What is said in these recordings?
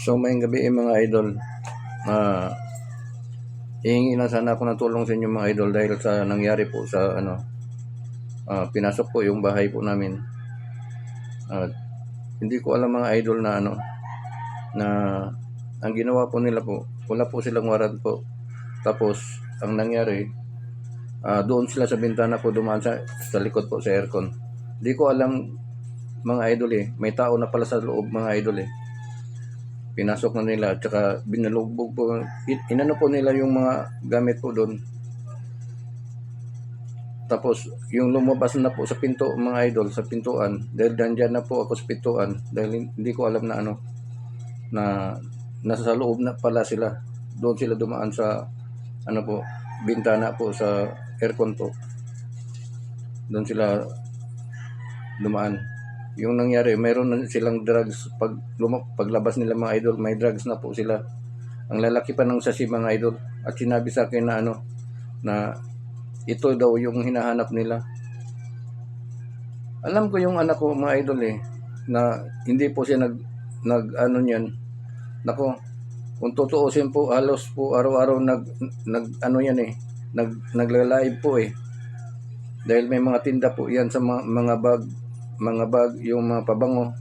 So may gabi eh, mga idol. Ah, hihingi lang sana ako ng tulong sa inyo mga idol dahil sa nangyari po sa ano ah, pinasok po yung bahay po namin. At hindi ko alam mga idol na ano na ang ginawa po nila po wala po silang warrant po. Tapos ang nangyari ah, doon sila sa bintana po dumaan sa, sa likod po sa aircon. Hindi ko alam mga idol eh. May tao na pala sa loob mga idol eh pinasok na nila at saka binalubog po. In- inano po nila yung mga gamit po doon. Tapos yung lumabas na po sa pinto mga idol sa pintuan. Dahil dandyan na po ako sa pintuan dahil hindi ko alam na ano na nasa loob na pala sila. Doon sila dumaan sa ano po bintana po sa aircon po. Doon sila dumaan yung nangyari, mayroon na silang drugs pag luma, paglabas nila mga idol, may drugs na po sila. Ang lalaki pa ng sasi mga idol at sinabi sa akin na ano na ito daw yung hinahanap nila. Alam ko yung anak ko mga idol eh na hindi po siya nag nag ano niyan. Nako, kung tutuusin po halos po araw-araw nag nag ano yan eh nag nagla-live po eh. Dahil may mga tinda po yan sa mga, mga bag mga bag, yung mga pabango.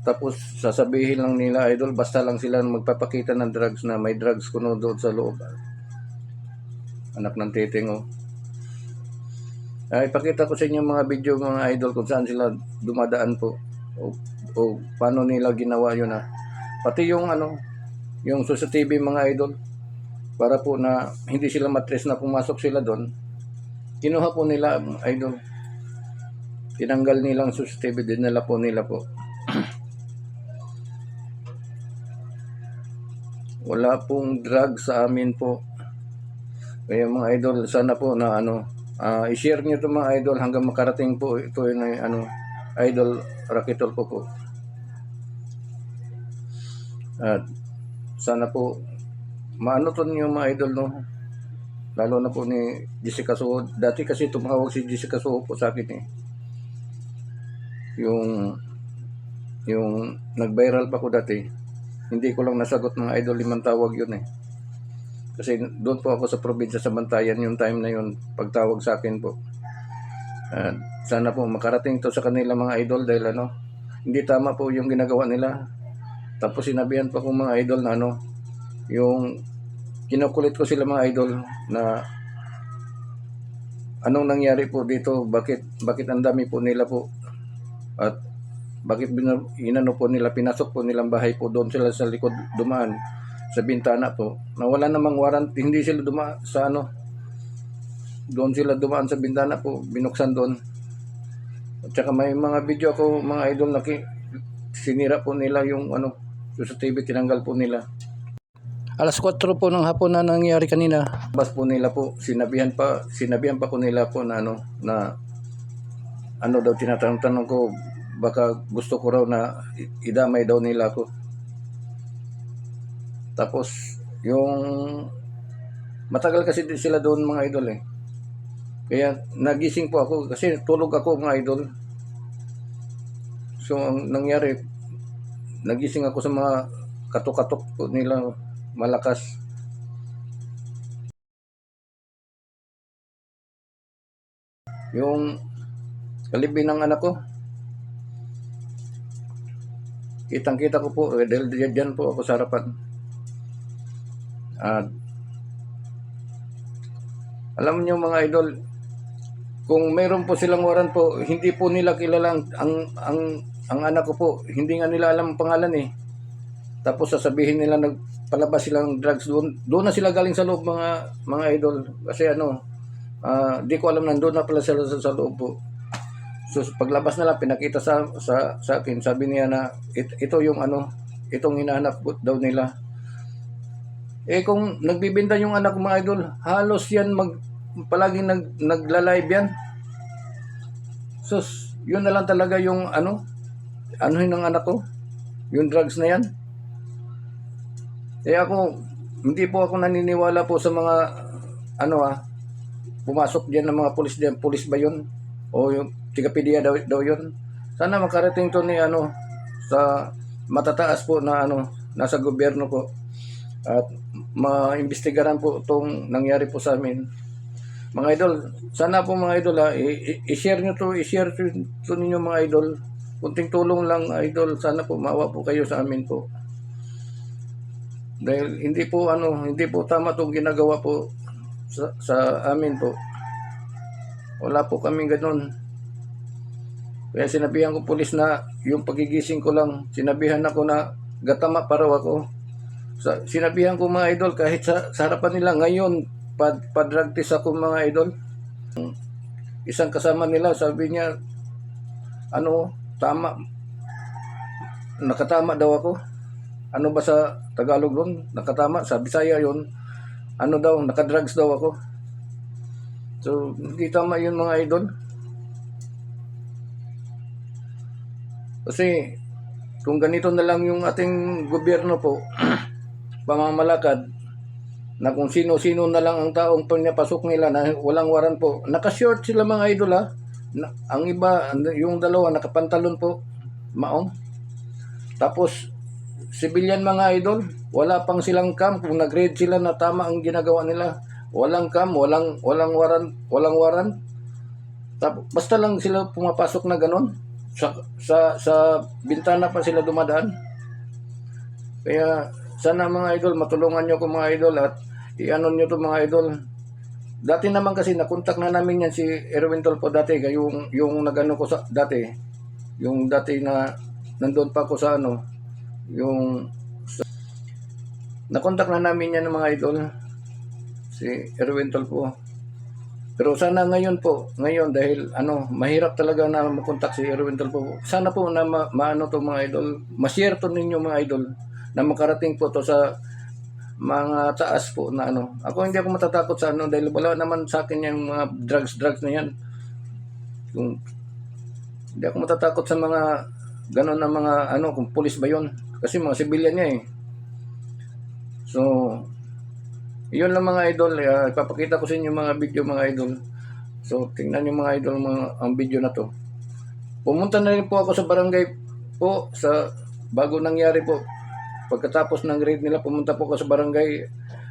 Tapos sasabihin lang nila idol basta lang sila magpapakita ng drugs na may drugs kuno doon sa loob. Anak ng titing. Ay, ipakita ko sa inyo mga video mga idol kung saan sila dumadaan po. O, o paano nila ginawa yun ah. Pati yung ano, yung sa TV mga idol, para po na hindi sila matres na pumasok sila doon, kinuha po nila idol tinanggal nilang sustainable din nila po nila po. Wala pong drug sa amin po. Kaya mga idol, sana po na ano, ah, i-share niyo to mga idol hanggang makarating po ito yung ano, idol Rakitol po po. At sana po maano to niyo mga idol no. Lalo na po ni Jessica Soho. Dati kasi tumawag si Jessica Soho po sa akin eh yung yung nag-viral pa ko dati hindi ko lang nasagot mga idol limang tawag yun eh. Kasi doon po ako sa probinsya sa Bantayan yung time na yun pagtawag sa akin po. At sana po makarating to sa kanila mga idol dahil ano hindi tama po yung ginagawa nila. Tapos sinabihan pa ko mga idol na ano yung kinukulit ko sila mga idol na anong nangyari po dito bakit bakit ang dami po nila po at bakit inano po nila, pinasok po nilang bahay po doon sila sa likod dumaan sa bintana po. Na wala namang warrant, hindi sila dumaan sa ano. Doon sila dumaan sa bintana po, binuksan doon. At saka may mga video ako, mga idol na sinira po nila yung ano, yung sa TV, tinanggal po nila. Alas 4 po ng hapon na nangyari kanina. Bas po nila po, sinabihan pa, sinabihan pa ko nila po na ano, na ano daw tinatanong-tanong ko baka gusto ko raw na idamay daw nila ako. Tapos yung matagal kasi din sila doon mga idol eh. Kaya nagising po ako kasi tulog ako mga idol. So ang nangyari nagising ako sa mga katok-katok nila malakas. Yung Kalibi ng anak ko. Kitang-kita ko po, eh, dahil dyan po ako sa harapan. At alam niyo mga idol, kung mayroon po silang warrant po, hindi po nila kilala ang, ang, ang, ang anak ko po. Hindi nga nila alam ang pangalan eh. Tapos sasabihin nila nagpalabas silang drugs doon. Doon na sila galing sa loob mga mga idol. Kasi ano, ah, di ko alam nandoon na pala sila sa, sa loob po. So paglabas na lang pinakita sa sa sa akin, sabi niya na it, ito yung ano, itong hinahanap daw nila. Eh kung nagbibinta yung anak ko mga idol, halos yan mag palaging nag nagla-live yan. So yun na lang talaga yung ano, ano ng anak ko, yung drugs na yan. Eh ako, hindi po ako naniniwala po sa mga ano ah, pumasok diyan ng mga pulis diyan, pulis ba yun? O yung Tigapedia daw, daw yun. Sana makarating to ni ano sa matataas po na ano, nasa gobyerno po. At maimbestigaran po itong nangyari po sa amin. Mga idol, sana po mga idol i-share nyo to, i-share to, to ninyo mga idol. Kunting tulong lang idol, sana po maawa po kayo sa amin po. Dahil hindi po ano, hindi po tama itong ginagawa po sa, sa amin po. Wala po kami ganun. Kaya sinabihan ko pulis na yung pagigising ko lang, sinabihan ako na gatama paraw ako. Sa, sinabihan ko mga idol kahit sa, sa harapan nila ngayon pad, padrag test ako mga idol. Isang kasama nila sabi niya ano tama nakatama daw ako. Ano ba sa Tagalog doon? Nakatama sa Bisaya yon. Ano daw nakadrugs daw ako. So hindi tama yun mga idol. Kasi kung ganito na lang yung ating gobyerno po, pamamalakad, na kung sino-sino na lang ang taong pinapasok nila na walang waran po. Naka-short sila mga idol ha. Na, ang iba, yung dalawa nakapantalon po, maong. Tapos, civilian mga idol, wala pang silang cam. Kung nag-read sila na tama ang ginagawa nila, walang cam, walang, walang waran, walang waran. Tapos, basta lang sila pumapasok na ganon. Sa, sa, sa bintana pa sila dumadaan. Kaya sana mga idol, matulungan nyo ko mga idol at i-ano nyo to mga idol. Dati naman kasi nakontak na namin yan si Erwin Tolpo dati, yung, yung nagano ko sa dati, yung dati na nandun pa ako sa ano, yung nakontak na namin yan ng mga idol, si Erwin Tolpo. Pero sana ngayon po, ngayon dahil ano, mahirap talaga na makontak si Erwin Tolpo. Sana po na ma, maano to mga idol, ma-share ninyo mga idol na makarating po to sa mga taas po na ano. Ako hindi ako matatakot sa ano dahil wala naman sa akin yung mga drugs drugs na yan. Kung hindi ako matatakot sa mga ganon na mga ano kung pulis ba yon kasi mga civilian niya eh. So yun lang mga idol, uh, ipapakita ko sa inyo mga video mga idol. So tingnan niyo mga idol mga ang video na to. Pumunta na rin po ako sa barangay po sa bago nangyari po Pagkatapos ng raid nila, pumunta po ako sa barangay.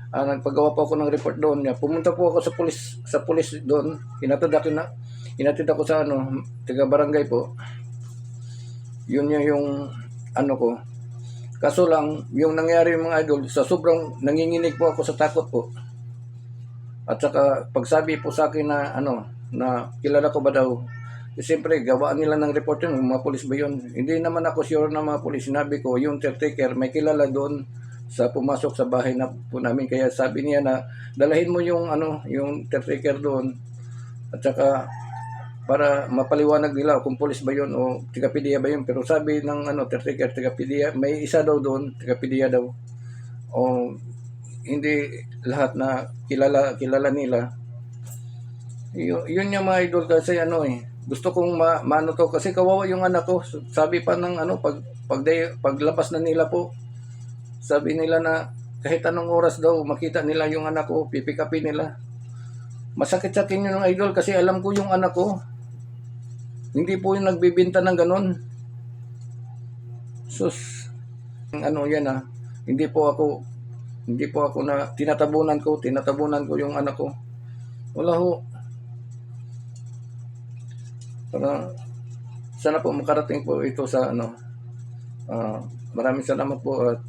ah, nagpagawa po ako ng report doon. Yeah, pumunta po ako sa pulis sa pulis doon. Hinatid ako na hinatid ako sa ano, taga barangay po. Yun yung, yung ano ko. Kaso lang, yung nangyari mga idol, sa sobrang nanginginig po ako sa takot po. At saka pagsabi po sa akin na ano, na kilala ko ba daw eh, Siyempre, gawaan nila ng report yun, mga polis ba yun? Hindi naman ako sure na mga polis. Sinabi ko, yung caretaker, may kilala doon sa pumasok sa bahay na po namin. Kaya sabi niya na, dalahin mo yung, ano, yung caretaker doon. At saka, para mapaliwanag nila kung polis ba yun o tigapidiya ba yun. Pero sabi ng ano, caretaker, tigapidiya, may isa daw doon, tigapidiya daw. O hindi lahat na kilala kilala nila. Yun, yun yung mga idol kasi ano eh, gusto kong ma maano to kasi kawawa yung anak ko. Sabi pa ng ano pag pag day, paglabas na nila po. Sabi nila na kahit anong oras daw makita nila yung anak ko, pipikapin nila. Masakit sa akin yun ng idol kasi alam ko yung anak ko. Hindi po yung nagbibinta ng ganon. Sus, ano yan ah. Hindi po ako, hindi po ako na, tinatabunan ko, tinatabunan ko yung anak ko. Wala ho. Para sana po makarating po ito sa ano. ah, maraming salamat po at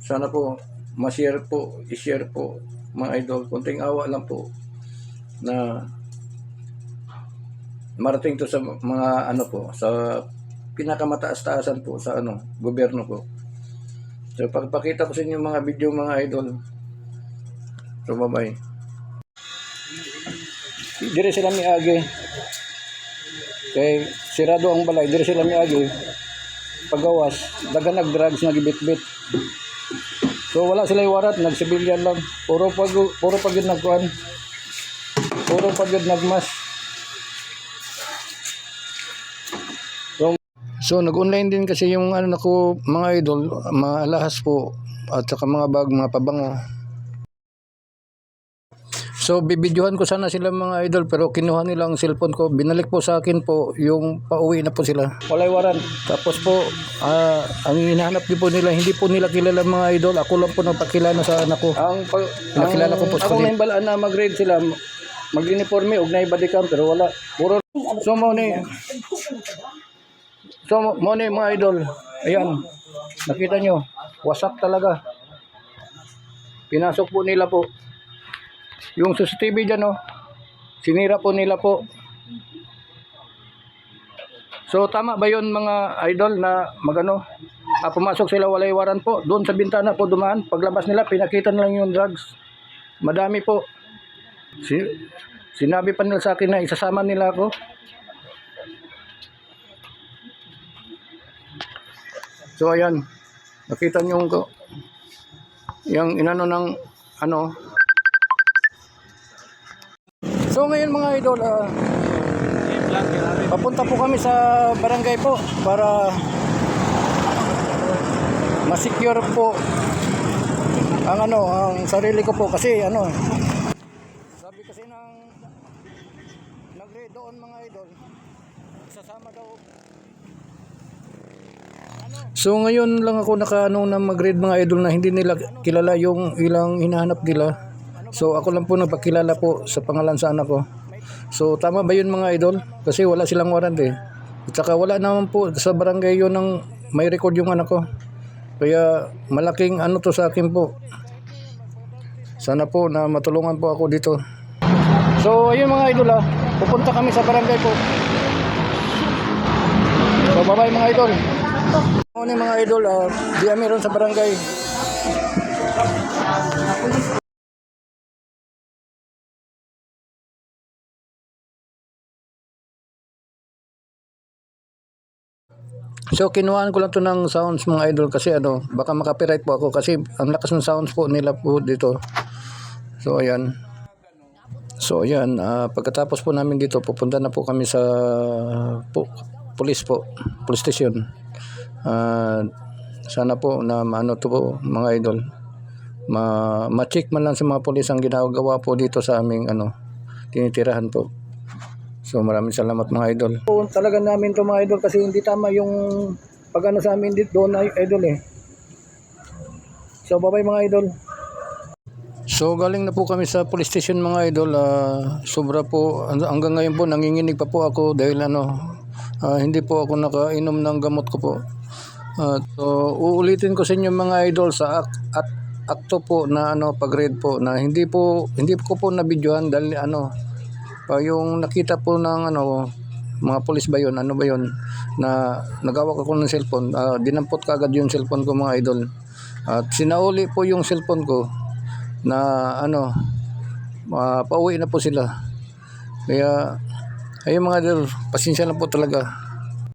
sana po ma-share po, i-share po mga idol. Kunting awa lang po na marating to sa mga ano po, sa pinakamataas-taasan po sa ano, gobyerno po. So pagpakita ko sa inyo mga video mga idol. So bye-bye. Dire sila mi agi. Kay sirado ang balay, dire sila mi agi. Pagawas, dagan nag-drugs nagibit-bit. So wala sila warat, nagsibilyan lang. Puro pag puro pag yun nagkuhan. Puro pag nagmas. So nag-online din kasi yung ano nako mga idol, mga alahas po at saka mga bag, mga pabango. So bibidyohan ko sana sila mga idol pero kinuha nila ang cellphone ko. Binalik po sa akin po yung pauwi na po sila. Walay waran. Tapos po ah, ang hinahanap din po nila hindi po nila kilala mga idol. Ako lang po nagpakilala sa anak ko. Ang pinakilala ko po sa Ako na mag-grade sila mag-uniforme og na bodycam pero wala. Puro so mo ni So ni mga idol. Ayan. Nakita nyo. Wasak talaga. Pinasok po nila po. Yung CCTV dyan, oh. Sinira po nila po. So, tama ba yun mga idol na magano? Ah, pumasok sila walay waran po. Doon sa bintana po dumaan. Paglabas nila, pinakita na lang yung drugs. Madami po. Si, sinabi pa nila sa akin na isasama nila ako. So, ayan. Nakita niyo yung, yung inano ng ano, So ngayon mga idol, ah, papunta po kami sa barangay po para masecure po ang ano, ang sarili ko po. Kasi ano, sabi kasi ng nag doon mga idol, sasama daw So ngayon lang ako nakaano na mag-read mga idol na hindi nila kilala yung ilang hinahanap nila. So ako lang po nagpakilala po sa pangalan sa anak ko. So tama ba yun mga idol? Kasi wala silang warrant eh. At saka wala naman po sa barangay yun ng may record yung anak ko. Kaya malaking ano to sa akin po. Sana po na matulungan po ako dito. So ayun mga idol ah. Pupunta kami sa barangay po. So bye mga idol. Ano mga idol, uh, di meron sa barangay. So kinuhaan ko lang to ng sounds mga idol kasi ano, baka makapiright po ako kasi ang lakas ng sounds po nila po dito. So ayan. So ayan, ah, pagkatapos po namin dito, pupunta na po kami sa po, police po, police station. Ah, sana po na maano to po mga idol. Ma ma-check man lang sa mga pulis ang ginagawa po dito sa aming ano tinitirahan po. So maraming salamat mga idol. Po, talaga namin to mga idol kasi hindi tama yung pagano sa amin dito doon ay idol eh. So bye-bye mga idol. So galing na po kami sa police station mga idol. Ah, sobra po hang- hanggang ngayon po nanginginig pa po ako dahil ano ah, hindi po ako nakainom ng gamot ko po. At so uulitin ko sa inyo mga idol sa ak at akto po na ano pag-read po na hindi po hindi ko po nabidyohan dahil ano pa yung nakita po ng ano mga pulis ba yun? Ano ba yun? Na nagawak ako ng cellphone. Ah, dinampot kagad yung cellphone ko mga idol. At sinauli po yung cellphone ko na ano ah, pauwi na po sila. Kaya ayun mga idol pasensya na po talaga